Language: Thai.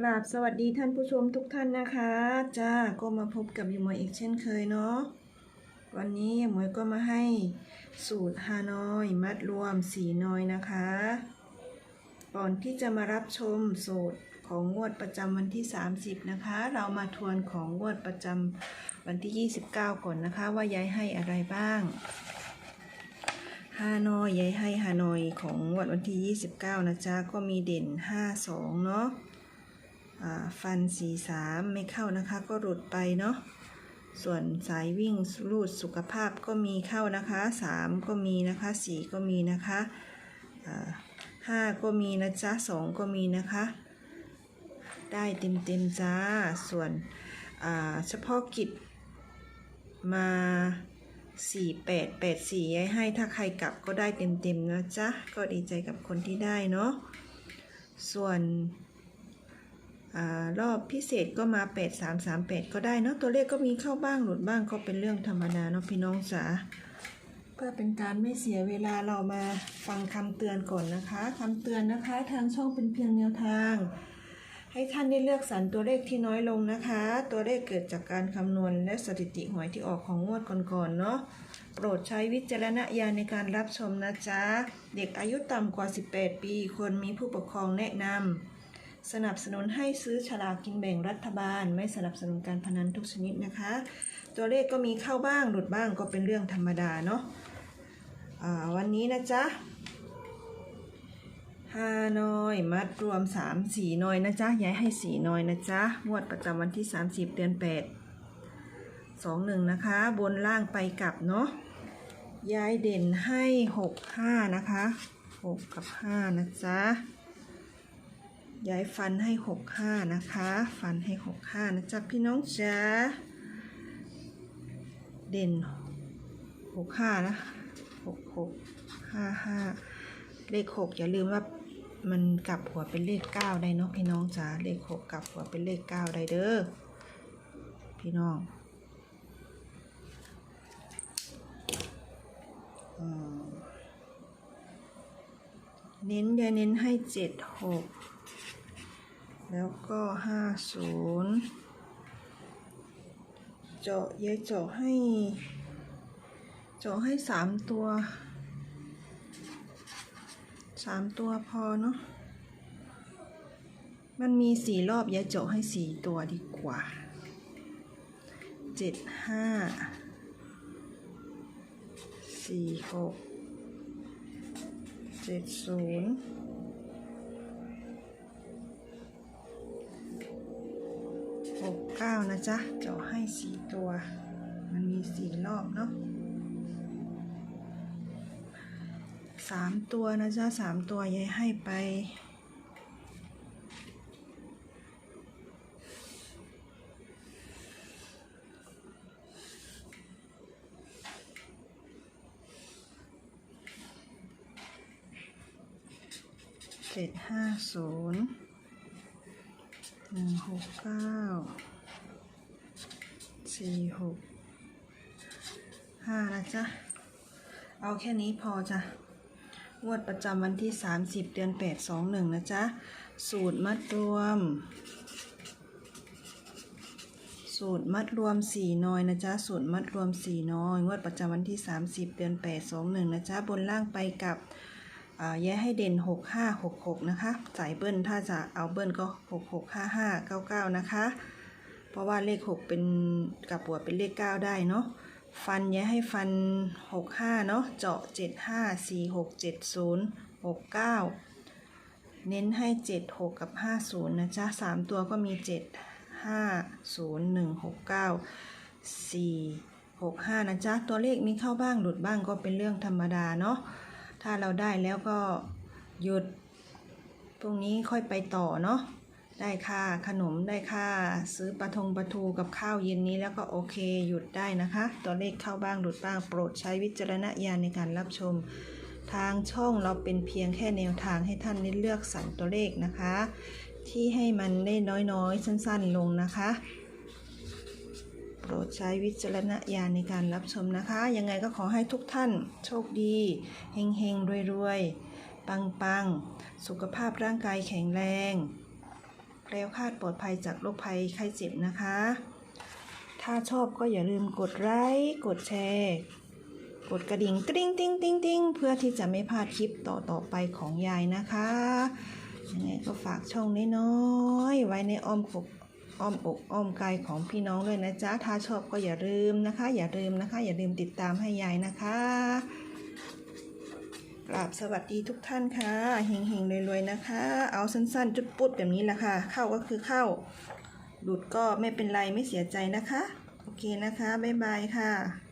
กราบสวัสดีท่านผู้ชมทุกท่านนะคะ จ้าก็มาพบกับยมวยอีกเช่นเคยเนาะวันนี้ยมวยก็มาให้สูตรฮานอยมัดรวมสีนอยนะคะ ก่อนที่จะมารับชมสูตรของงวดประจำวันที่ 30 นะคะ เรามาทวนของงวดประจำวันที่ 29 ก่อนนะคะ ว่ายายให้อะไรบ้างฮานอยยายให้ฮานอยของงวดวันที่ 29 นะจ๊ะ ก็มีเด่น 52 เนาะ อ่าฟัน43ไม่เข้านะคะก็หลุดไปเนาะส่วนสายวิ่งรูดสุขภาพก็มีเข้านะคะ3ก็มีนะคะ4ก็มีนะคะอ่า5ก็มีนะจ๊ะ2ก็มีนะคะ ได้เต็มเต็มๆจ้า ส่วนเฉพาะกิจมาสี่แปดแปดสี่ย้ายให้ถ้าใครกลับก็ได้เต็มเต็มๆนะจ๊ะ ก็ดีใจกับคนที่ได้เนาะส่วน รอบพิเศษก็มา 8 3 3 8 ก็ได้เนาะตัวเลขก็มีเข้าบ้างหลุดบ้างก็เป็นเรื่องธรรมดาเนาะพี่น้องจ๋าเพื่อเป็นการไม่เสียเวลาเรามาฟังคำเตือนก่อนนะคะคำเตือนนะคะทางช่องเป็นเพียงแนวทาง ให้ท่านได้เลือกสรรตัวเลขที่น้อยลงนะคะ ตัวเลขเกิดจากการคำนวณและสถิติหวยที่ออกของงวดก่อนๆเนาะโปรดใช้วิจารณญาณในการรับชมนะจ๊ะ เด็กอายุต่ำกว่า 18 ปีควรมีผู้ปกครองแนะนำ สนับสนุนให้ซื้อฉลากกินแบ่งรัฐบาล ไม่สนับสนุนการพนันทุกชนิดนะคะ ตัวเลขก็มีเข้าบ้างหลุดบ้างก็เป็นเรื่องธรรมดาเนาะวันนี้นะจ๊ะห้าน้อยมัดรวมสามสี่น้อยนะจ๊ะย้ายให้สี่น้อยนะจ๊ะงวดประจำวันที่30เดือน8 2 1นะคะ บนล่างไปกลับเนาะย้ายเด่นให้6 5นะคะ6กับ5นะจ๊ะ ย้ายฟันให้6 5นะคะ ฟันให้6 5นะจ๊ะพี่น้องจ๊ะเด่น6 5นะ6 6 5 5เลขหกอย่าลืมว่ามันกลับหัวเป็นเลขเก้าได้เนาะพี่น้องจ๋าเลขหกกลับหัวเป็นเลขเก้าได้เด้อพี่น้องเน้นอย่าเน้นให้เจ็ดหก แล้วก็ห้าศูนย์เจาะยายเจาะให้ เจาะให้สามตัวสามตัวพอเนาะมันมีสี่รอบยายเจาะให้สี่ตัวดีกว่าเจ็ดห้าสี่หกเจ็ดศูนย์ กเก้านะจ๊ะเจาะให้สี่ตัว มันมีสี่รอบเนาะสามตัวนะจ๊ะสามตัวยายให้ไปเจ็ดห้าศูนย์หนึ่งหกเก้า สี่หกห้านะจ๊ะ เอาแค่นี้พอจ้ะงวดประจำวันที่ 30 เดือน 8 2 1 นะจ๊ะ สูตรมัดรวม สูตรมัดรวม 4 น้อยนะจ๊ะ สูตรมัดรวม 4 น้อย งวดประจำวันที่ 30 เดือน 8 2 1 นะจ๊ะ บนล่างไปกับแย้ให้เด่น 6 5 6 6 นะคะ สายเบิ้ลถ้าจะเอาเบิ้ลก็ 6 6 5 5 9 9 นะคะ ราะว่าเลข 6 เป็นกับหัวเป็นเลข 9 ได้เนาะฟันย้ให้ฟัน 6 5 เนาะเจาะ 7 5 4 6 7 0 6 9 เน้นให้ 7 6 กับ 5 0 นะจ๊ะ 3 ตัวก็มี 7 5 0 1 6 9 4 6 5 นะจ๊ะ ตัวเลขมีเข้าบ้างหลุดบ้างก็เป็นเรื่องธรรมดาเนาะถ้าเราได้แล้วก็หยุดพรุ่งนี้ค่อยไปต่อเนาะ ได้ค่าขนมได้ค่าซื้อปลาทงปลาทูกับข้าวเย็นนี้แล้วก็โอเค หยุดได้นะคะ ตัวเลขเข้าบ้างหลุดบ้างโปรดใช้วิจารณญาณในการรับชม ทางช่องเราเป็นเพียงแค่แนวทางให้ท่านได้เลือกสรรตัวเลขนะคะ ที่ให้มันได้น้อยๆ สั้นๆลงนะคะ โปรดใช้วิจารณญาณในการรับชมนะคะ ยังไงก็ขอให้ทุกท่านโชคดีเฮงๆรวยๆปังๆสุขภาพร่างกายแข็งแรง แคล้วคลาดปลอดภัยจากโรคภัยไข้เจ็บนะคะ ถ้าชอบก็อย่าลืมกดไลค์กดแชร์ กดกระดิ่งกริ๊งติ้งติ้งติ้งเพื่อที่จะไม่พลาดคลิปต่อต่อๆไปของยายนะคะยังไงก็ฝากช่องน้อยๆไว้ในอ้อมอกอ้อมอกอ้อมกายของพี่น้องด้วยนะจ๊ะถ้าชอบก็อย่าลืมนะคะ อย่าลืมนะคะ อย่าลืมติดตามให้ยายนะคะ กราบสวัสดีทุกท่านค่ะเฮงๆรวยๆนะคะ เอาสั้นๆ จุดปุ๊ดแบบนี้แหละค่ะ เข้าก็คือเข้าหลุดก็ไม่เป็นไรไม่เสียใจนะคะ โอเคนะคะ บ๊ายบายค่ะ